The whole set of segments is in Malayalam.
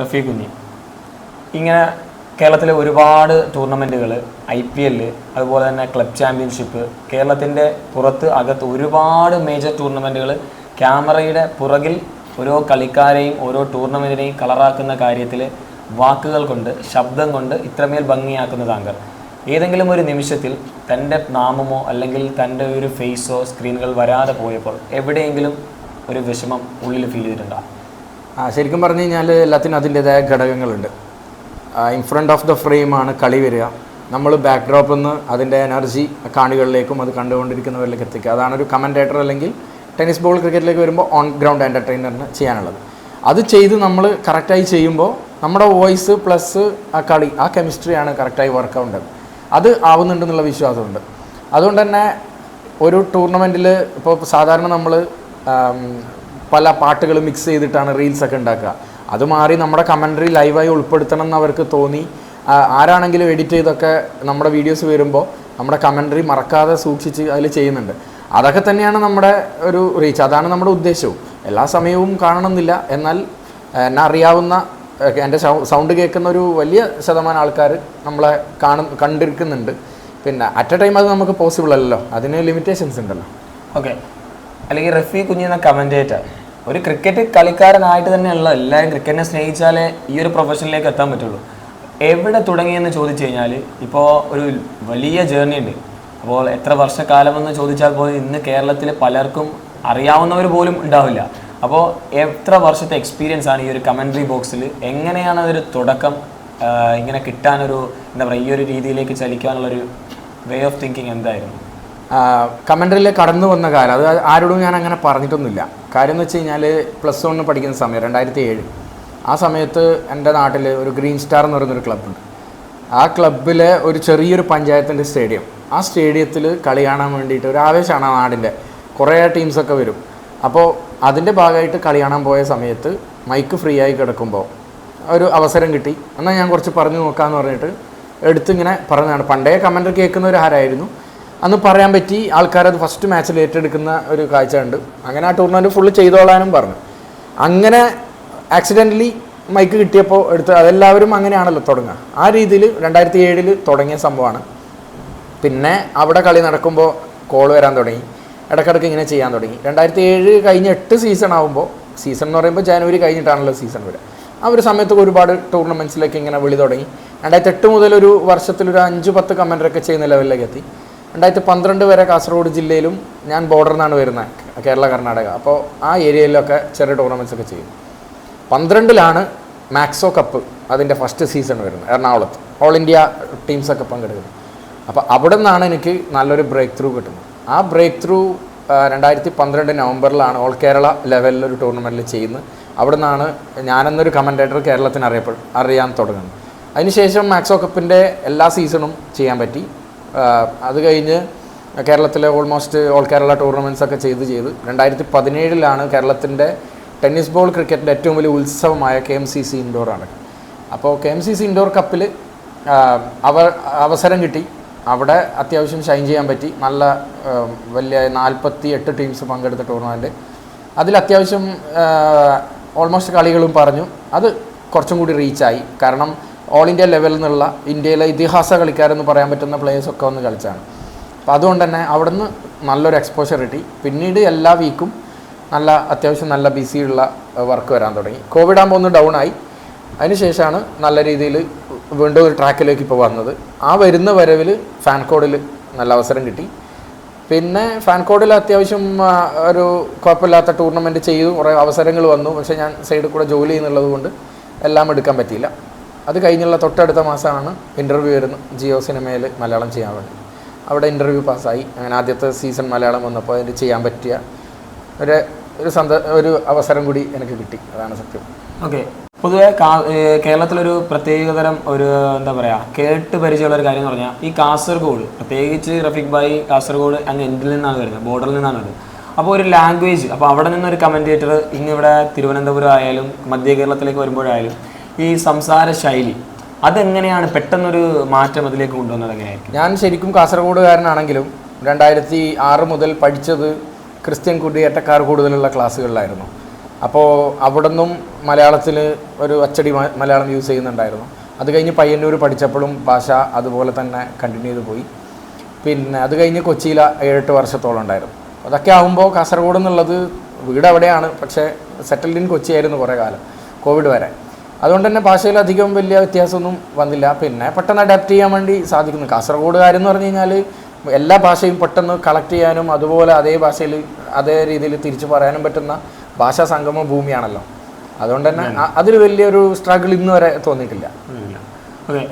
റഫീ കുഞ്ഞി ഇങ്ങനെ കേരളത്തിലെ ഒരുപാട് ടൂർണമെന്റുകൾ ഐ പി എൽ അതുപോലെ തന്നെ ക്ലബ് ചാമ്പ്യൻഷിപ്പ് കേരളത്തിന്റെ പുറത്ത് അകത്ത് ഒരുപാട് മേജർ ടൂർണമെന്റുകൾ ക്യാമറയുടെ പുറകിൽ ഓരോ കളിക്കാരെയും ഓരോ ടൂർണമെന്റിനെയും കളറാക്കുന്ന കാര്യത്തിൽ വാക്കുകൾ കൊണ്ട് ശബ്ദം കൊണ്ട് ഇത്രമേൽ ഭംഗിയാക്കുന്ന താങ്കൾ. ഏതെങ്കിലും ഒരു നിമിഷത്തിൽ തന്റെ നാമമോ അല്ലെങ്കിൽ തന്റെ ഒരു ഫേസോ സ്ക്രീനുകൾ വരാതെ പോയപ്പോൾ എവിടെയെങ്കിലും ഒരു വിഷമം ഉള്ളിൽ ഫീൽ ചെയ്തിട്ടുണ്ടോ? ശരിക്കും പറഞ്ഞു കഴിഞ്ഞാൽ എല്ലാത്തിനും അതിന്റെതായ ഘടകങ്ങളുണ്ട്. ഇൻ ഫ്രണ്ട് ഓഫ് ദ ഫ്രെയിമാണ് കളി വരിക. നമ്മൾ ബാക്ക് ഡ്രോപ്പിൽ നിന്ന് അതിന്റെ എനർജി കാണികളിലേക്കും അത് കണ്ടുകൊണ്ടിരിക്കുന്നവരിലേക്ക് എത്തിക്കുക. അതാണ് ഒരു കമന്റേറ്റർ അല്ലെങ്കിൽ ടെന്നീസ് ബോൾ ക്രിക്കറ്റിലേക്ക് വരുമ്പോൾ ഓൺ ഗ്രൗണ്ട് എന്റർടൈനറിന് ചെയ്യാനുള്ളത്. അത് ചെയ്ത് നമ്മൾ കറക്റ്റായി ചെയ്യുമ്പോൾ നമ്മുടെ വോയിസ് പ്ലസ് ആ കളി ആ കെമിസ്ട്രിയാണ് കറക്റ്റായി വർക്കൗണ്ട് അത് ആവുന്നുണ്ടെന്നുള്ള വിശ്വാസമുണ്ട്. അതുകൊണ്ട് തന്നെ ഒരു ടൂർണമെന്റിൽ ഇപ്പോൾ സാധാരണ നമ്മൾ പല പാട്ടുകൾ മിക്സ് ചെയ്തിട്ടാണ് റീൽസൊക്കെ ഉണ്ടാക്കുക. അത് മാറി നമ്മുടെ കമൻട്രി ലൈവായി ഉൾപ്പെടുത്തണം എന്ന് അവർക്ക് തോന്നി. ആരാണെങ്കിലും എഡിറ്റ് ചെയ്തൊക്കെ നമ്മുടെ വീഡിയോസ് വരുമ്പോൾ നമ്മുടെ കമൻട്രി മറക്കാതെ സൂക്ഷിച്ച് അതിൽ ചെയ്യുന്നുണ്ട്. അതൊക്കെ തന്നെയാണ് നമ്മുടെ ഒരു റീച്ച് അതാണ് നമ്മുടെ ഉദ്ദേശവും. എല്ലാ സമയവും കാണണമെന്നില്ല. എന്നാൽ എന്നെ അറിയാവുന്ന എന്റെ സൗണ്ട് കേൾക്കുന്ന ഒരു വലിയ ശതമാനം ആൾക്കാർ നമ്മളെ കാണും കണ്ടിരിക്കുന്നുണ്ട്. പിന്നെ അറ്റ് എ ടൈം അത് നമുക്ക് പോസിബിൾ അല്ലല്ലോ. അതിന് ലിമിറ്റേഷൻസ് ഉണ്ടല്ലോ. ഓക്കെ അല്ലെങ്കിൽ റഫീ കുഞ്ഞിന്ന കമന്റേറ്റർ ഒരു ക്രിക്കറ്റ് കളിക്കാരനായിട്ട് തന്നെയുള്ള എല്ലാവരും ക്രിക്കറ്റിനെ സ്നേഹിച്ചാലേ ഈ ഒരു പ്രൊഫഷനിലേക്ക് എത്താൻ പറ്റുള്ളൂ. എവിടെ തുടങ്ങിയെന്ന് ചോദിച്ചു കഴിഞ്ഞാൽ ഇപ്പോൾ ഒരു വലിയ ജേർണി ഉണ്ട്. അപ്പോൾ എത്ര വർഷക്കാലമെന്ന് ചോദിച്ചാൽ പോലും ഇന്ന് കേരളത്തിൽ പലർക്കും അറിയാവുന്നവർ പോലും ഉണ്ടാവില്ല. അപ്പോൾ എത്ര വർഷത്തെ എക്സ്പീരിയൻസ് ആണ് ഈ ഒരു കമൻട്രി ബോക്സിൽ എങ്ങനെയാണ് അതൊരു തുടക്കം ഇങ്ങനെ കിട്ടാനൊരു എന്താ പറയുക ഈ ഒരു രീതിയിലേക്ക് ചലിക്കാനുള്ളൊരു വേ ഓഫ് തിങ്കിങ് എന്തായിരുന്നു? കമൻട്രിയിൽ കടന്നു വന്ന കാലം അത് ആരോടും ഞാൻ അങ്ങനെ പറഞ്ഞിട്ടൊന്നുമില്ല. കാര്യം എന്ന് വെച്ച് കഴിഞ്ഞാൽ പ്ലസ് വണ്ണിന് പഠിക്കുന്ന സമയം രണ്ടായിരത്തി ഏഴ് ആ സമയത്ത് എന്റെ നാട്ടിൽ ഒരു ഗ്രീൻ സ്റ്റാർ എന്ന് പറയുന്നൊരു ക്ലബ്ബുണ്ട് ആ ക്ലബ്ബിലെ ഒരു ചെറിയൊരു പഞ്ചായത്തിന്റെ സ്റ്റേഡിയം ആ സ്റ്റേഡിയത്തിൽ കളി കാണാൻ വേണ്ടിയിട്ട് ഒരു ആവേശമാണ് ആ നാടിന്റെ. കുറേ ടീംസൊക്കെ വരും. അപ്പോൾ അതിന്റെ ഭാഗമായിട്ട് കളി കാണാൻ പോയ സമയത്ത് മൈക്ക് ഫ്രീ ആയി കിടക്കുമ്പോൾ ഒരു അവസരം കിട്ടി. എന്നാൽ ഞാൻ കുറച്ച് പറഞ്ഞു നോക്കാമെന്ന് പറഞ്ഞിട്ട് എടുത്തിങ്ങനെ പറഞ്ഞതാണ്. പണ്ടേ കമന്റ് കേൾക്കുന്ന ഒരു ആരായിരുന്നു? അന്ന് പറയാൻ പറ്റി ആൾക്കാരത് ഫസ്റ്റ് മാച്ചിൽ ഏറ്റെടുക്കുന്ന ഒരു കാഴ്ച ഉണ്ട് അങ്ങനെ ആ ടൂർണമെന്റ് ഫുള്ള് ചെയ്തോളാനും പറഞ്ഞു. അങ്ങനെ ആക്സിഡന്റലി മൈക്ക് കിട്ടിയപ്പോൾ എടുത്ത് അതെല്ലാവരും അങ്ങനെയാണല്ലോ തുടങ്ങുക. ആ രീതിയിൽ രണ്ടായിരത്തി ഏഴിൽ തുടങ്ങിയ സംഭവമാണ്. പിന്നെ അവിടെ കളി നടക്കുമ്പോൾ കോൾ വരാൻ തുടങ്ങി. ഇടയ്ക്കിടയ്ക്ക് ഇങ്ങനെ ചെയ്യാൻ തുടങ്ങി. രണ്ടായിരത്തി ഏഴ് കഴിഞ്ഞ് എട്ട് സീസൺ ആകുമ്പോൾ സീസൺ എന്ന് പറയുമ്പോൾ ജനുവരി കഴിഞ്ഞിട്ടാണല്ലോ സീസൺ വരെ ആ ഒരു സമയത്ത് ഒരുപാട് ടൂർണമെന്റ്സിലേക്ക് ഇങ്ങനെ വിളി തുടങ്ങി. രണ്ടായിരത്തി എട്ട് മുതൽ ഒരു വർഷത്തിൽ ഒരു അഞ്ച് പത്ത് കമന്ററൊക്കെ ചെയ്യുന്ന ലെവലിലേക്ക് എത്തി. രണ്ടായിരത്തി പന്ത്രണ്ട് വരെ കാസർഗോഡ് ജില്ലയിലും ഞാൻ ബോർഡറിൽ നിന്നാണ് വരുന്നത് കേരള കർണാടക. അപ്പോൾ ആ ഏരിയയിലൊക്കെ ചെറിയ ടൂർണമെന്റ്സ് ഒക്കെ ചെയ്യും. പന്ത്രണ്ടിലാണ് മാക്സോ കപ്പ് അതിന്റെ ഫസ്റ്റ് സീസൺ വരുന്നത് എറണാകുളത്ത്. ഓൾ ഇന്ത്യ ടീംസൊക്കെ പങ്കെടുക്കുന്നത്. അപ്പോൾ അവിടെ നിന്നാണ് എനിക്ക് നല്ലൊരു ബ്രേക്ക് ത്രൂ കിട്ടുന്നത്. ആ ബ്രേക്ക് ത്രൂ രണ്ടായിരത്തി പന്ത്രണ്ട് നവംബറിലാണ് ഓൾ കേരള ലെവലിൽ ഒരു ടൂർണമെന്റിൽ ചെയ്യുന്നത്. അവിടെ നിന്നാണ് ഞാനെന്നൊരു കമന്റേറ്റർ കേരളത്തിന് അറിയപ്പെടും അറിയാൻ തുടങ്ങുന്നത്. അതിനുശേഷം മാക്സോ കപ്പിന്റെ എല്ലാ സീസണും ചെയ്യാൻ പറ്റി. അത് കഴിഞ്ഞ് കേരളത്തിലെ ഓൾമോസ്റ്റ് ഓൾ കേരള ടൂർണമെന്റ്സ് ഒക്കെ ചെയ്ത് ചെയ്ത് രണ്ടായിരത്തി പതിനേഴിലാണ് കേരളത്തിന്റെ ടെന്നീസ് ബോൾ ക്രിക്കറ്റിന്റെ ഏറ്റവും വലിയ ഉത്സവമായ കെ എം സി സി ഇൻഡോറാണ് അപ്പോൾ K M C C indoor കപ്പിൽ അവ അവസരം കിട്ടി. അവിടെ അത്യാവശ്യം ഷൈൻ ചെയ്യാൻ പറ്റി. നല്ല വലിയ നാൽപ്പത്തി എട്ട് ടീംസ് പങ്കെടുത്ത ടൂർണമെന്റ് അതിൽ അത്യാവശ്യം ഓൾമോസ്റ്റ് കളികളും പറഞ്ഞു. അത് കുറച്ചും കൂടി റീച്ചായി കാരണം ഓൾ ഇന്ത്യ ലെവലിൽ നിന്നുള്ള ഇന്ത്യയിലെ ഇതിഹാസ കളിക്കാരെന്ന് പറയാൻ പറ്റുന്ന പ്ലേയേഴ്സൊക്കെ വന്ന് കളിച്ചാണ്. അപ്പോൾ അതുകൊണ്ട് തന്നെ അവിടുന്ന് നല്ലൊരു എക്സ്പോഷർ കിട്ടി. പിന്നീട് എല്ലാ വീക്കും നല്ല അത്യാവശ്യം നല്ല ബിസിയുള്ള വർക്ക് വരാൻ തുടങ്ങി. കോവിഡ് ആകുമ്പോൾ ഒന്ന് ഡൗൺ ആയി. അതിനുശേഷമാണ് നല്ല രീതിയിൽ വീണ്ടും ഒരു ട്രാക്കിലേക്ക് ഇപ്പോൾ വന്നത്. ആ വരുന്ന വരവിൽ ഫാൻ കോഡിൽ നല്ല അവസരം കിട്ടി. പിന്നെ ഫാൻ കോഡിൽ അത്യാവശ്യം ഒരു കുഴപ്പമില്ലാത്ത ടൂർണമെന്റ് ചെയ്തു കുറേ അവസരങ്ങൾ വന്നു. പക്ഷേ ഞാൻ സൈഡിൽ കൂടെ ജോലി ചെയ്യുന്നുള്ളത് കൊണ്ട് എല്ലാം എടുക്കാൻ പറ്റിയില്ല. അത് കഴിഞ്ഞുള്ള തൊട്ടടുത്ത മാസമാണ് ഇന്റർവ്യൂ വരുന്നത്. ജിയോ സിനിമയിൽ മലയാളം ചെയ്യാൻ വേണ്ടി. അവിടെ ഇന്റർവ്യൂ പാസ്സായി. അങ്ങനെ ആദ്യത്തെ സീസൺ മലയാളം വന്നപ്പോൾ അതിന് ചെയ്യാൻ പറ്റിയ ഒരു ഒരു സന്ത ഒരു അവസരം കൂടി എനിക്ക് കിട്ടി. അതാണ് സത്യം. ഓക്കെ. പൊതുവെ കേരളത്തിലൊരു പ്രത്യേകതരം ഒരു എന്താ പറയുക കേട്ട് പരിചയമുള്ള ഒരു കാര്യം എന്ന് പറഞ്ഞാൽ ഈ കാസർഗോഡ് പ്രത്യേകിച്ച് റഫീഖ് ഭായി കാസർഗോഡ് അങ്ങ് എൻഡിൽ നിന്നാണ് വരുന്നത് ബോർഡറിൽ നിന്നാണ് വരുന്നത്. അപ്പോൾ ഒരു ലാംഗ്വേജ് അപ്പോൾ അവിടെ നിന്നൊരു കമന്റേറ്റർ ഇങ്ങിവിടെ തിരുവനന്തപുരം ആയാലും മധ്യ കേരളത്തിലേക്ക് വരുമ്പോഴായാലും ഈ സംസാര ശൈലി അതെങ്ങനെയാണ് പെട്ടെന്നൊരു മാറ്റം അതിലേക്ക് കൊണ്ടുവന്നത്? എങ്ങനെയായിരിക്കും? ഞാൻ ശരിക്കും കാസർഗോഡുകാരനാണെങ്കിലും രണ്ടായിരത്തി ആറ് മുതൽ പഠിച്ചത് ക്രിസ്ത്യൻ കുടിയേറ്റക്കാർ കൂടുതലുള്ള ക്ലാസ്സുകളിലായിരുന്നു. അപ്പോൾ അവിടെ നിന്നും മലയാളത്തിൽ ഒരു അച്ചടി മലയാളം യൂസ് ചെയ്യുന്നുണ്ടായിരുന്നു. അത് കഴിഞ്ഞ് പയ്യന്നൂർ പഠിച്ചപ്പോഴും ഭാഷ അതുപോലെ തന്നെ കണ്ടിന്യൂ ചെയ്ത് പോയി. പിന്നെ അത് കഴിഞ്ഞ് കൊച്ചിയിൽ ഏഴെട്ട് വർഷത്തോളം ഉണ്ടായിരുന്നു. അതൊക്കെ ആകുമ്പോൾ കാസർഗോഡ് എന്നുള്ളത് വീട് അവിടെയാണ് പക്ഷേ സെറ്റിൽഡ് ഇൻ കൊച്ചി ആയിരുന്നു കുറേ കാലം കോവിഡ് വരെ. അതുകൊണ്ട് തന്നെ ഭാഷയിൽ അധികം വലിയ വ്യത്യാസമൊന്നും വന്നില്ല. പിന്നെ പെട്ടെന്ന് അഡാപ്റ്റ് ചെയ്യാൻ വേണ്ടി സാധിക്കുന്നു. കാസർഗോഡുകാരെന്ന് പറഞ്ഞു കഴിഞ്ഞാൽ എല്ലാ ഭാഷയും പെട്ടെന്ന് കളക്ട് ചെയ്യാനും അതുപോലെ അതേ ഭാഷയിൽ അതേ രീതിയിൽ തിരിച്ചു പറയാനും പറ്റുന്ന ഭാഷാ സംഗമ ഭൂമിയാണല്ലോ. അതുകൊണ്ട് തന്നെ അതിൽ വലിയൊരു സ്ട്രഗിൾ ഇന്ന് വരെ തോന്നിയിട്ടില്ല. ഓക്കെ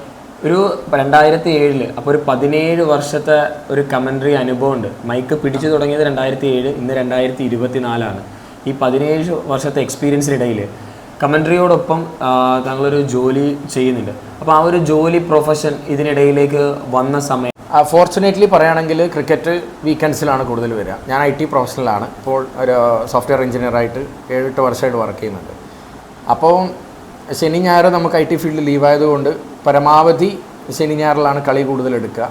ഒരു രണ്ടായിരത്തി ഏഴിൽ അപ്പോൾ ഒരു പതിനേഴ് വർഷത്തെ ഒരു കമൻട്രി അനുഭവമുണ്ട് മൈക്ക് പിടിച്ചു തുടങ്ങിയത് രണ്ടായിരത്തി ഏഴ് ഇന്ന് രണ്ടായിരത്തി ഇരുപത്തി നാലാണ് ഈ പതിനേഴ് വർഷത്തെ എക്സ്പീരിയൻസിനിടയിൽ കമൻട്രിയോടൊപ്പം താങ്കളൊരു ജോലി ചെയ്യുന്നുണ്ട്. അപ്പോൾ ആ ഒരു ജോലി പ്രൊഫഷൻ ഇതിനിടയിലേക്ക് വന്ന സമയം ഫോർച്ചുനേറ്റ്ലി പറയുകയാണെങ്കിൽ ക്രിക്കറ്റ് വീക്കെൻഡ്സിലാണ് കൂടുതൽ വരിക. ഞാൻ ഐ ടി പ്രൊഫഷണലാണ് ഇപ്പോൾ ഒരു സോഫ്റ്റ്വെയർ എഞ്ചിനീയറായിട്ട് ഏഴെട്ട് വർഷമായിട്ട് വർക്ക് ചെയ്യുന്നുണ്ട്. അപ്പോൾ ശനി ഞായർ നമുക്ക് ഐ ടി ഫീൽഡ് ലീവായതുകൊണ്ട് പരമാവധി ശനി ഞായറിലാണ് കളി കൂടുതൽ എടുക്കുക.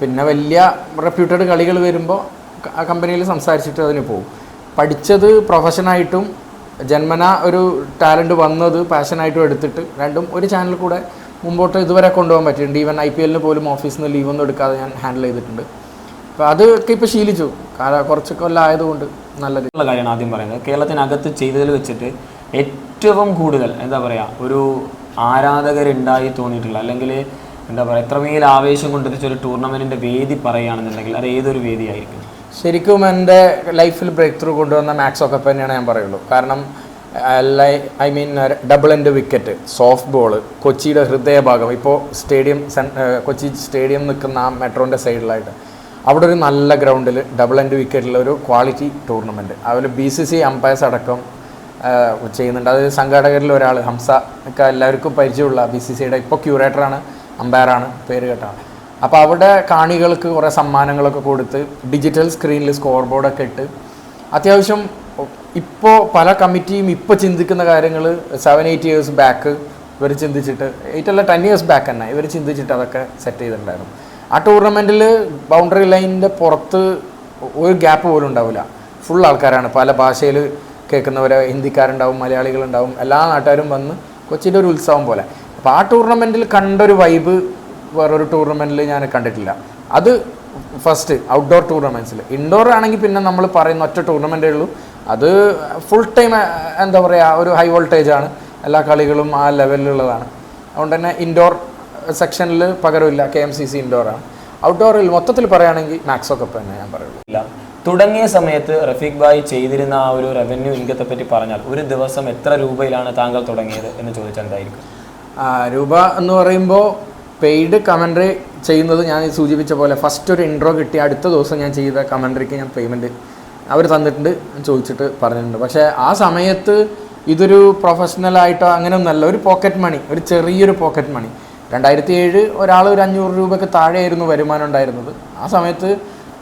പിന്നെ വലിയ റെപ്യൂട്ടഡ് കളികൾ വരുമ്പോൾ ആ കമ്പനിയിൽ സംസാരിച്ചിട്ട് അതിന് പോകും. പഠിച്ചത് പ്രൊഫഷനായിട്ടും ജന്മന ഒരു ടാലന്റ് വന്നത് പാഷനായിട്ടും എടുത്തിട്ട് രണ്ടും ഒരു ചാനൽ കൂടെ മുമ്പോട്ട് ഇതുവരെ കൊണ്ടുപോകാൻ പറ്റിയിട്ടുണ്ട്. ഈവൻ ഐ പി എല്ലിന് പോലും ഓഫീസിൽ നിന്ന് ലീവൊന്നും എടുക്കാതെ ഞാൻ ഹാൻഡിൽ ചെയ്തിട്ടുണ്ട്. അപ്പോൾ അതൊക്കെ ഇപ്പോൾ ശീലിച്ചു. കാരണം കുറച്ച് കൊല്ലം ആയതുകൊണ്ട് നല്ലത് ഉള്ള കാര്യമാണ് ആദ്യം പറയുന്നത്. കേരളത്തിനകത്ത് ചെയ്തതിൽ വെച്ചിട്ട് ഏറ്റവും കൂടുതൽ എന്താ പറയുക ഒരു ആരാധകരുണ്ടായി തോന്നിയിട്ടുള്ള അല്ലെങ്കിൽ എന്താ പറയുക എത്രമേൽ ആവേശം കൊണ്ടെത്തിച്ച ഒരു ടൂർണമെന്റിന്റെ വേദി പറയുകയാണെന്നുണ്ടെങ്കിൽ അത് ഏതൊരു വേദിയായിരിക്കും? ശരിക്കും എന്റെ ലൈഫിൽ ബ്രേക്ക് ത്രൂ കൊണ്ടുവന്ന മാക്സ് ഒക്കെ തന്നെയാണ് ഞാൻ പറയുള്ളൂ. കാരണം I mean double end wicket soft ball കൊച്ചിയുടെ ഹൃദയഭാഗം. ഇപ്പോൾ സ്റ്റേഡിയം കൊച്ചി സ്റ്റേഡിയം നിൽക്കുന്ന ആ മെട്രോന്റെ സൈഡിലായിട്ട് അവിടെ ഒരു നല്ല ഗ്രൗണ്ടിൽ ഡബിൾ എൻഡ് വിക്കറ്റിൽ ഒരു ക്വാളിറ്റി ടൂർണമെന്റ് അതുപോലെ ബി സി സി അമ്പയേഴ്സ് അടക്കം ചെയ്യുന്നുണ്ട്. അത് സംഘാടകരിൽ ഒരാൾ ഹംസ ഒക്കെ എല്ലാവർക്കും പരിചയമുള്ള ബി സി സിയുടെ ഇപ്പോൾ ക്യൂറേറ്ററാണ് അമ്പയറാണ് പേര് കേട്ടാണ് അപ്പോൾ അവിടെ കാണികൾക്ക് കുറേ സമ്മാനങ്ങളൊക്കെ കൊടുത്ത് ഡിജിറ്റൽ സ്ക്രീനിൽ സ്കോർ ബോർഡൊക്കെ ഇട്ട്. അത്യാവശ്യം ഇപ്പോൾ പല കമ്മിറ്റിയും ഇപ്പോൾ ചിന്തിക്കുന്ന കാര്യങ്ങൾ സെവൻ എയ്റ്റ് ഇയേഴ്സ് ബാക്ക് ഇവർ ചിന്തിച്ചിട്ട് എയ്റ്റ് അല്ല ടെൻ ഇയേഴ്സ് ബാക്ക് തന്നെ ഇവർ ചിന്തിച്ചിട്ട് അതൊക്കെ സെറ്റ് ചെയ്തിട്ടുണ്ടായിരുന്നു. ആ ടൂർണമെന്റിൽ ബൗണ്ടറി ലൈനിന്റെ പുറത്ത് ഒരു ഗ്യാപ്പ് പോലും ഉണ്ടാവില്ല. ഫുൾ ആൾക്കാരാണ്. പല ഭാഷയിൽ കേൾക്കുന്നവർ ഹിന്ദിക്കാരുണ്ടാവും മലയാളികളുണ്ടാവും എല്ലാ നാട്ടുകാരും വന്ന് കൊച്ചിന്റെ ഒരു ഉത്സവം പോലെ. അപ്പോൾ ആ ടൂർണമെന്റിൽ കണ്ടൊരു വൈബ് വേറൊരു ടൂർണമെന്റിൽ ഞാൻ കണ്ടിട്ടില്ല. അത് ഫസ്റ്റ് ഔട്ട്ഡോർ ടൂർണമെന്റ്സിൽ ഇൻഡോർ ആണെങ്കിൽ പിന്നെ നമ്മൾ പറയുന്ന ഒറ്റ ടൂർണമെന്റേ ഉള്ളൂ അത് ഫുൾ ടൈം എന്താ പറയുക ഒരു ഹൈ വോൾട്ടേജ് ആണ്. എല്ലാ കളികളും ആ ലെവലിലുള്ളതാണ് അതുകൊണ്ട് തന്നെ ഇൻഡോർ സെക്ഷനിൽ പകരമില്ല. കെ എം സി സി ഇൻഡോറാണ് ഔട്ട്ഡോറിൽ മൊത്തത്തിൽ പറയുകയാണെങ്കിൽ മാക്സോ കപ്പ് തന്നെ ഞാൻ പറയുള്ളൂ. ഇല്ല. തുടങ്ങിയ സമയത്ത് റഫീഖ് ഭായ് ചെയ്തിരുന്ന ആ ഒരു റവന്യൂ ഇൻകത്തെ പറ്റി പറഞ്ഞാൽ ഒരു ദിവസം എത്ര രൂപയിലാണ് താങ്കൾ തുടങ്ങിയത് എന്ന് ചോദിച്ചാൽ എന്തായിരിക്കും? രൂപ എന്ന് പറയുമ്പോൾ പെയ്ഡ് കമൻട്രി ചെയ്യുന്നത് ഞാൻ സൂചിപ്പിച്ച പോലെ ഫസ്റ്റ് ഒരു ഇൻട്രോ കിട്ടി അടുത്ത ദിവസം ഞാൻ ചെയ്ത കമൻട്രിക്ക് ഞാൻ പേയ്മെന്റ് അവർ തന്നിട്ടുണ്ട് ചോദിച്ചിട്ട് പറഞ്ഞിട്ടുണ്ട്. പക്ഷേ ആ സമയത്ത് ഇതൊരു പ്രൊഫഷണലായിട്ടോ ഒന്നല്ല ഒരു പോക്കറ്റ് മണി ഒരു ചെറിയൊരു പോക്കറ്റ് മണി രണ്ടായിരത്തി ഏഴ് ഒരാൾ ഒരു അഞ്ഞൂറ് രൂപയ്ക്ക് താഴെയായിരുന്നു വരുമാനം ഉണ്ടായിരുന്നത്. ആ സമയത്ത്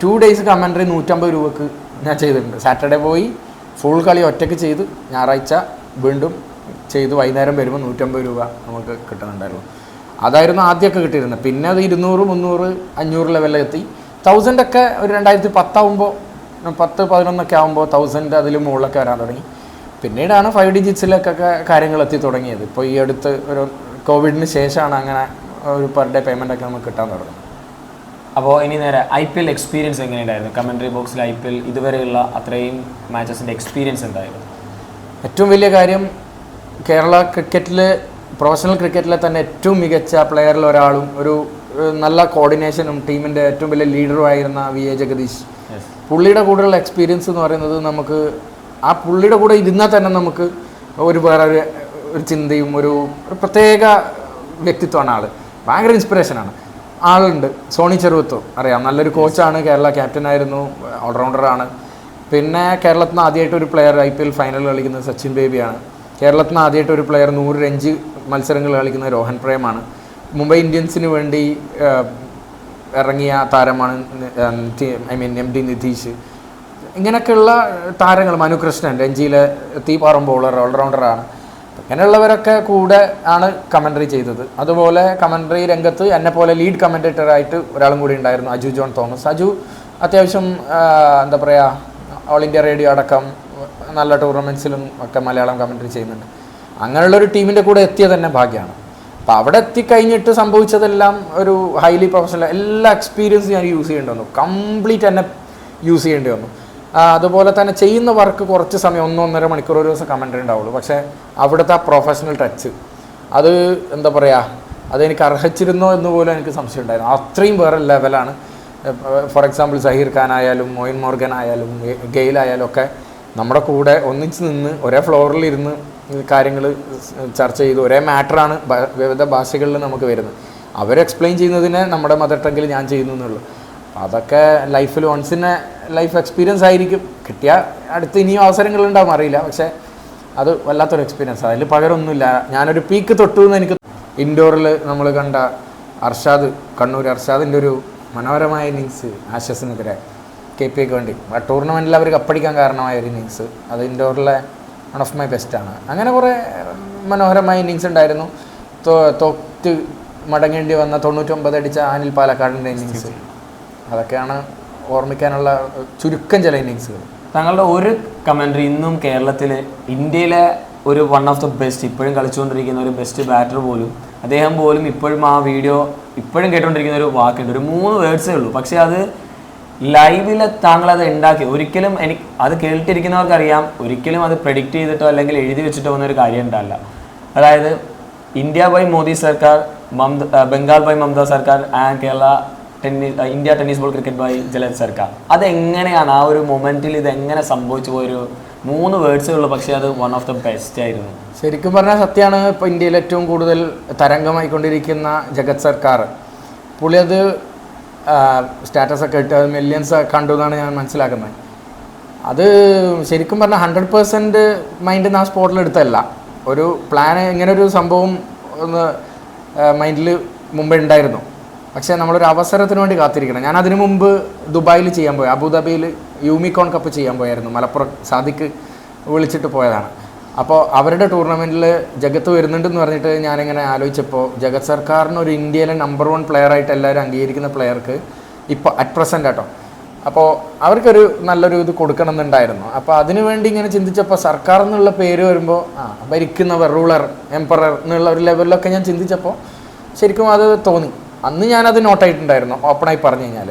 ടു ഡേയ്സ് കമൻട്രി നൂറ്റമ്പത് രൂപക്ക് ഞാൻ ചെയ്തിട്ടുണ്ട്. സാറ്റർഡേ പോയി ഫുൾ കളി ഒറ്റയ്ക്ക് ചെയ്ത് ഞായറാഴ്ച വീണ്ടും ചെയ്ത് വൈകുന്നേരം വരുമ്പോൾ നൂറ്റമ്പത് രൂപ നമുക്ക് കിട്ടുന്നുണ്ടായിരുന്നു. അതായിരുന്നു ആദ്യമൊക്കെ കിട്ടിയിരുന്നത് പിന്നെ അത് ഇരുന്നൂറ് മുന്നൂറ് അഞ്ഞൂറ് ലെവലിലെത്തി തൗസൻഡ് ഒക്കെ ഒരു രണ്ടായിരത്തി പത്താവുമ്പോൾ പത്ത് പതിനൊന്നൊക്കെ ആകുമ്പോൾ തൗസൻഡ് അതിൽ മുകളിലൊക്കെ വരാൻ തുടങ്ങി. പിന്നീടാണ് ഫൈവ് ഡിജിറ്റ്സിലൊക്കെ കാര്യങ്ങൾ എത്തി തുടങ്ങിയത്. ഇപ്പോൾ ഈ അടുത്ത് ഒരു കോവിഡിന് ശേഷമാണ് അങ്ങനെ ഒരു പെർ ഡേ പേയ്മെന്റ് ഒക്കെ നമുക്ക് കിട്ടാൻ തുടങ്ങി അപ്പോൾ ഇനി നേരെ ഐ പി എൽ എക്സ്പീരിയൻസ് എങ്ങനെയുണ്ടായിരുന്നു? കമൻട്രി ബോക്സിൽ ഐ പി എൽ ഇതുവരെയുള്ള അത്രയും മാച്ചസിന്റെ എക്സ്പീരിയൻസ് എന്തായിരുന്നു? ഏറ്റവും വലിയ കാര്യം കേരള ക്രിക്കറ്റിൽ പ്രൊഫഷണൽ ക്രിക്കറ്റിലെ തന്നെ ഏറ്റവും മികച്ച പ്ലെയറിൽ ഒരാളും ഒരു നല്ല കോർഡിനേഷനും ടീമിന്റെ ഏറ്റവും വലിയ ലീഡറും ആയിരുന്ന വി എ ജഗദീഷ്. പുള്ളിയുടെ കൂടെയുള്ള എക്സ്പീരിയൻസ് എന്ന് പറയുന്നത് നമുക്ക് ആ പുള്ളിയുടെ കൂടെ ഇരുന്നാൽ തന്നെ നമുക്ക് ഒരു വേറെ ഒരു ഒരു ചിന്തയും ഒരു ഒരു പ്രത്യേക വ്യക്തിത്വമാണ് ആൾ ഭയങ്കര ഇൻസ്പിറേഷനാണ് ആളുണ്ട്. സോണി ചെറുവത്തോ അറിയാം. നല്ലൊരു കോച്ചാണ് കേരള ക്യാപ്റ്റനായിരുന്നു ഓൾറൗണ്ടറാണ് പിന്നെ കേരളത്തിൽ നിന്ന് ആദ്യമായിട്ട് ഒരു player I P L final കളിക്കുന്നത് സച്ചിൻ ബേബിയാണ്. കേരളത്തിൽ നിന്ന് ആദ്യമായിട്ട് ഒരു പ്ലെയർ നൂറ് രഞ്ജ് മത്സരങ്ങൾ കളിക്കുന്ന രോഹൻ പ്രേമാണ്. മുംബൈ ഇന്ത്യൻസിന് വേണ്ടി ഇറങ്ങിയ താരമാണ് I mean M D Nitish. ഇങ്ങനെയൊക്കെയുള്ള താരങ്ങൾ മനുകൃഷ്ണൻ രഞ്ജിയിലെ തീപാറും ബോളർ ഓൾറൗണ്ടറാണ് അങ്ങനെയുള്ളവരൊക്കെ കൂടെ ആണ് കമന്ററി ചെയ്തത്. അതുപോലെ കമന്ററി രംഗത്ത് എന്നെ പോലെ ലീഡ് കമന്റേറ്ററായിട്ട് ഒരാളും കൂടി ഉണ്ടായിരുന്നു അജു ജോൺ തോമസ്. അജു അത്യാവശ്യം എന്താ പറയുക ഓൾ ഇന്ത്യ റേഡിയോ അടക്കം നല്ല ടൂർണമെന്റ്സിലും ഒക്കെ മലയാളം കമന്ററി ചെയ്യുന്നുണ്ട്. അങ്ങനെയുള്ള ഒരു ടീമിന്റെ കൂടെ എത്തിയ തന്നെ ഭാഗ്യമാണ് അപ്പോൾ അവിടെ എത്തിക്കഴിഞ്ഞിട്ട് സംഭവിച്ചതെല്ലാം ഒരു ഹൈലി പ്രൊഫഷണൽ എല്ലാ എക്സ്പീരിയൻസ് ഞാൻ യൂസ് ചെയ്യേണ്ടി വന്നു. കംപ്ലീറ്റ് എന്നെ യൂസ് ചെയ്യേണ്ടി വന്നു. അതുപോലെ തന്നെ ചെയ്യുന്ന വർക്ക് കുറച്ച് സമയം ഒന്നോ ഒന്നര മണിക്കൂർ ഒരു ദിവസം കമന്റ് ഉണ്ടാവുള്ളൂ. പക്ഷേ അവിടുത്തെ ആ പ്രൊഫഷണൽ ടച്ച് അത് എന്താ പറയുക അതെനിക്ക് അർഹിച്ചിരുന്നോ എന്ന് പോലും എനിക്ക് സംശയം ഉണ്ടായിരുന്നു. അത്രയും വേറെ ലെവലാണ് ഫോർ എക്സാമ്പിൾ സഹീർ ഖാൻ ആയാലും മോയിൻ മോർഗൻ ആയാലും ഗെയിൽ ആയാലും ഒക്കെ നമ്മുടെ കൂടെ ഒന്നിച്ച് നിന്ന് ഒരേ ഫ്ലോറിൽ ഇരുന്ന് കാര്യങ്ങൾ ചർച്ച ചെയ്ത്. ഒരേ മാറ്ററാണ് വിവിധ ഭാഷകളിൽ നമുക്ക് വരുന്നത്. അവർ എക്സ്പ്ലെയിൻ ചെയ്യുന്നതിനെ നമ്മുടെ മദർ ടങ്കിൽ ഞാൻ ചെയ്യുന്നു എന്നുള്ളൂ. അതൊക്കെ ലൈഫിൽ വൺസ് വൺസിനെ ലൈഫ് എക്സ്പീരിയൻസ് ആയിരിക്കും. കിട്ടിയ അടുത്ത് ഇനിയും അവസരങ്ങളുണ്ടാവും അറിയില്ല. പക്ഷേ അത് വല്ലാത്തൊരു എക്സ്പീരിയൻസ് അതിൽ പകരമൊന്നുമില്ല ഞാനൊരു പീക്ക് തൊട്ടു എന്ന് എനിക്ക് ഇൻഡോറിൽ നമ്മൾ കണ്ട അർഷാദ് കണ്ണൂർ അർഷാദിന്റെ ഒരു മനോഹരമായ ഇന്നിങ്സ് ആശസിനെതിരെ കെ പി എക്ക് വേണ്ടി. ആ ടൂർണമെന്റിൽ അവർ കപ്പടിക്കാൻ കാരണമായ ഒരു ഇന്നിങ്സ് അത് ഇൻഡോറിലെ വൺ ഓഫ് മൈ ബെസ്റ്റാണ് അങ്ങനെ കുറേ മനോഹരമായ ഇന്നിങ്സ് ഉണ്ടായിരുന്നു. തൊത്ത് തോറ്റ് മടങ്ങേണ്ടി വന്ന തൊണ്ണൂറ്റൊമ്പത് അടിച്ച അനിൽ പാലക്കാടിന്റെ ഇന്നിങ്സ് അതൊക്കെയാണ് ഓർമ്മിക്കാനുള്ള ചുരുക്കം ചില ഇന്നിങ്സുകൾ താങ്കളുടെ ഒരു കമൻട്രി ഇന്നും കേരളത്തിൽ ഇന്ത്യയിലെ ഒരു വൺ ഓഫ് ദ ബെസ്റ്റ് ഇപ്പോഴും കളിച്ചുകൊണ്ടിരിക്കുന്ന ഒരു ബെസ്റ്റ് ബാറ്റർ പോലും അദ്ദേഹം പോലും ഇപ്പോഴും ആ വീഡിയോ ഇപ്പോഴും കേട്ടുകൊണ്ടിരിക്കുന്ന ഒരു വാക്കുണ്ട്. ഒരു മൂന്ന് വേർഡ്സേ ഉള്ളൂ. പക്ഷേ അത് ലൈവിൽ താങ്കൾ അത് ഉണ്ടാക്കി. ഒരിക്കലും എനിക്ക് അത് കേട്ടിരിക്കുന്നവർക്കറിയാം. ഒരിക്കലും അത് പ്രഡിക്റ്റ് ചെയ്തിട്ടോ അല്ലെങ്കിൽ എഴുതി വെച്ചിട്ടോ എന്നൊരു കാര്യം ഉണ്ടല്ല അതായത് ഇന്ത്യ ബൈ മോദി സർക്കാർ Mamata Bengal by Mamata Sarkar and Kerala tennis India tennis ball cricket by Jalaj Sarkar. അതെങ്ങനെയാണ് ആ ഒരു മൊമെന്റിൽ ഇത് എങ്ങനെ സംഭവിച്ചു പോയൊരു മൂന്ന് വേർഡ്സേ ഉള്ളൂ. പക്ഷേ അത് വൺ ഓഫ് ദ ബെസ്റ്റ് ആയിരുന്നു. ശരിക്കും പറഞ്ഞാൽ സത്യമാണ്. ഇപ്പോൾ ഇന്ത്യയിൽ ഏറ്റവും കൂടുതൽ തരംഗമായിക്കൊണ്ടിരിക്കുന്ന ജഗത് സർക്കാർ. പുള്ളി അത് സ്റ്റാറ്റസ് ഒക്കെ ഇട്ട് മില്യൻസ് കണ്ടു എന്നാണ് ഞാൻ മനസ്സിലാക്കുന്നത്. അത് ശരിക്കും പറഞ്ഞാൽ ഹൺഡ്രഡ് പേഴ്സന്റ് മൈൻഡ് ആ സ്പോട്ടിൽ എടുത്തല്ല ഒരു പ്ലാൻ ഇങ്ങനെ ഒരു സംഭവം ഒന്ന് മൈൻഡിൽ മുമ്പേ ഉണ്ടായിരുന്നു. പക്ഷേ നമ്മളൊരു അവസരത്തിന് വേണ്ടി കാത്തിരിക്കണം. ഞാൻ അതിനു മുമ്പ് ദുബായിൽ ചെയ്യാൻ പോയി. അബുദാബിയിൽ യൂമിക്കോൺ കപ്പ് ചെയ്യാൻ പോയായിരുന്നു. മലപ്പുറം സാദിക്ക് വിളിച്ചിട്ട് പോയതാണ്. അപ്പോൾ അവരുടെ ടൂർണമെന്റിൽ ജഗത്ത് വരുന്നുണ്ടെന്ന് പറഞ്ഞിട്ട് ഞാനിങ്ങനെ ആലോചിച്ചപ്പോൾ ജഗത് സർക്കാരിന് ഒരു ഇന്ത്യയിലെ നമ്പർ വൺ പ്ലെയർ ആയിട്ട് എല്ലാവരും അംഗീകരിക്കുന്ന പ്ലെയർക്ക് ഇപ്പോൾ അറ്റ് പ്രസന്റ് കേട്ടോ അപ്പോൾ അവർക്കൊരു നല്ലൊരു ഇത് കൊടുക്കണം എന്നുണ്ടായിരുന്നു അപ്പോൾ അതിനു വേണ്ടി ഇങ്ങനെ ചിന്തിച്ചപ്പോൾ സർക്കാർ എന്നുള്ള പേര് വരുമ്പോൾ ആ ഭരിക്കുന്നവർ റൂളർ എംപറർ എന്നുള്ള ഒരു ലെവലിലൊക്കെ ഞാൻ ചിന്തിച്ചപ്പോൾ ശരിക്കും അത് തോന്നി. അന്ന് ഞാനത് നോട്ടായിട്ടുണ്ടായിരുന്നു ഓപ്പണായി പറഞ്ഞു കഴിഞ്ഞാൽ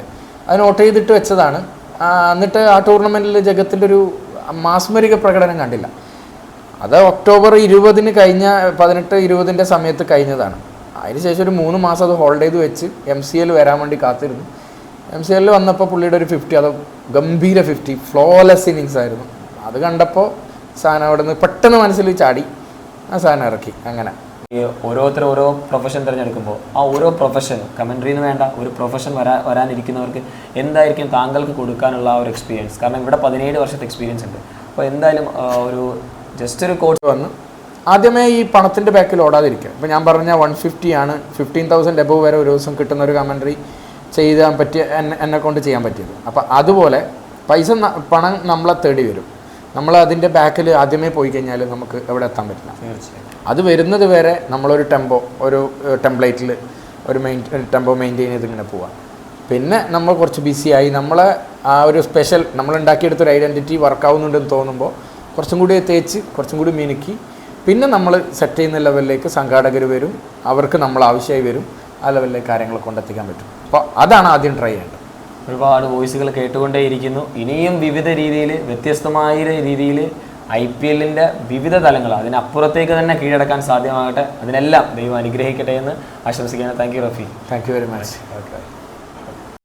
അത് നോട്ട് ചെയ്തിട്ട് വെച്ചതാണ്. എന്നിട്ട് ആ ടൂർണമെന്റിൽ ജഗത്തിന്റെ ഒരു മാസ്മരിക പ്രകടനം കണ്ടില്ല. അത് ഒക്ടോബർ ഇരുപതിന് കഴിഞ്ഞ പതിനെട്ട് ഇരുപതിന്റെ സമയത്ത് കഴിഞ്ഞതാണ്. അതിനുശേഷം ഒരു മൂന്ന് മാസം അത് ഹോൾഡ് ചെയ്ത് വെച്ച് എം സി എൽ വരാൻ വേണ്ടി കാത്തിരുന്നു. എം സി എല്ലിൽ വന്നപ്പോൾ പുള്ളിയുടെ ഒരു ഫിഫ്റ്റി അത് ഗംഭീര ഫിഫ്റ്റി ഫ്ലോലെസ് ഇന്നിങ്സ് ആയിരുന്നു. അത് കണ്ടപ്പോൾ സാധനം അവിടെ നിന്ന് പെട്ടെന്ന് മനസ്സിൽ ചാടി ആ സാധനം ഇറക്കി അങ്ങനെ. ഈ ഓരോരുത്തർ ഓരോ പ്രൊഫഷൻ തിരഞ്ഞെടുക്കുമ്പോൾ ആ ഓരോ പ്രൊഫഷൻ കമൻട്രിന്ന് വേണ്ട ഒരു പ്രൊഫഷൻ വരാ വരാനിരിക്കുന്നവർക്ക് എന്തായിരിക്കും താങ്കൾക്ക് കൊടുക്കാനുള്ള ആ ഒരു എക്സ്പീരിയൻസ് കാരണം ഇവിടെ പതിനേഴ് വർഷത്തെ എക്സ്പീരിയൻസ് ഉണ്ട്. അപ്പോൾ എന്തായാലും ഒരു ജസ്റ്റ് ഒരു കോച്ച് വന്ന്. ആദ്യമേ ഈ പണത്തിന്റെ ബാക്കിൽ ഓടാതിരിക്കുക. ഇപ്പം ഞാൻ പറഞ്ഞ വൺ ഫിഫ്റ്റി ആണ്. ഫിഫ്റ്റീൻ തൗസൻഡ് എബവ് വരെ ഒരു ദിവസം കിട്ടുന്ന ഒരു കമൻട്രി ചെയ്യാൻ പറ്റിയ എന്നെ എന്നെ കൊണ്ട് ചെയ്യാൻ പറ്റിയത്. അപ്പം അതുപോലെ പൈസ പണം നമ്മളെ തേടി വരും. നമ്മൾ അതിന്റെ ബാക്കിൽ ആദ്യമേ പോയി കഴിഞ്ഞാൽ നമുക്ക് എവിടെ എത്താൻ പറ്റില്ല. അത് വരുന്നത് വരെ നമ്മളൊരു ടെമ്പോ ഒരു ടെംപ്ലേറ്റിൽ ഒരു മെയിൻ ടെമ്പോ മെയിന്റെയിൻ ചെയ്ത് ഇങ്ങനെ പോവാം. പിന്നെ നമ്മൾ കുറച്ച് ബിസിയായി നമ്മളെ ആ ഒരു സ്പെഷ്യൽ നമ്മൾ ഉണ്ടാക്കിയെടുത്തൊരു ഐഡന്റിറ്റി വർക്കാവുന്നുണ്ടെന്ന് തോന്നുമ്പോൾ കുറച്ചും കൂടി തേച്ച് കുറച്ചും കൂടി മിനുക്കി. പിന്നെ നമ്മൾ സെറ്റ് ചെയ്യുന്ന ലെവലിലേക്ക് സംഘാടകർ വരും. അവർക്ക് നമ്മൾ ആവശ്യമായി വരും. ആ ലെവലിലേക്ക് കാര്യങ്ങൾ കൊണ്ടെത്തിക്കാൻ പറ്റും. അപ്പോൾ അതാണ് ആദ്യം ട്രൈ ചെയ്യേണ്ടത്. ഒരുപാട് വോയിസുകൾ കേട്ടുകൊണ്ടേയിരിക്കുന്നു. ഇനിയും വിവിധ രീതിയിൽ വ്യത്യസ്തമായ രീതിയിൽ ഐ പി എല്ലിന്റെ വിവിധ തലങ്ങൾ അതിനപ്പുറത്തേക്ക് തന്നെ കീഴടക്കാൻ സാധ്യമാകട്ടെ. അതിനെല്ലാം ദൈവം അനുഗ്രഹിക്കട്ടെ എന്ന് ആശംസിക്കുകയാണ് thank you Rafi thank you very much okay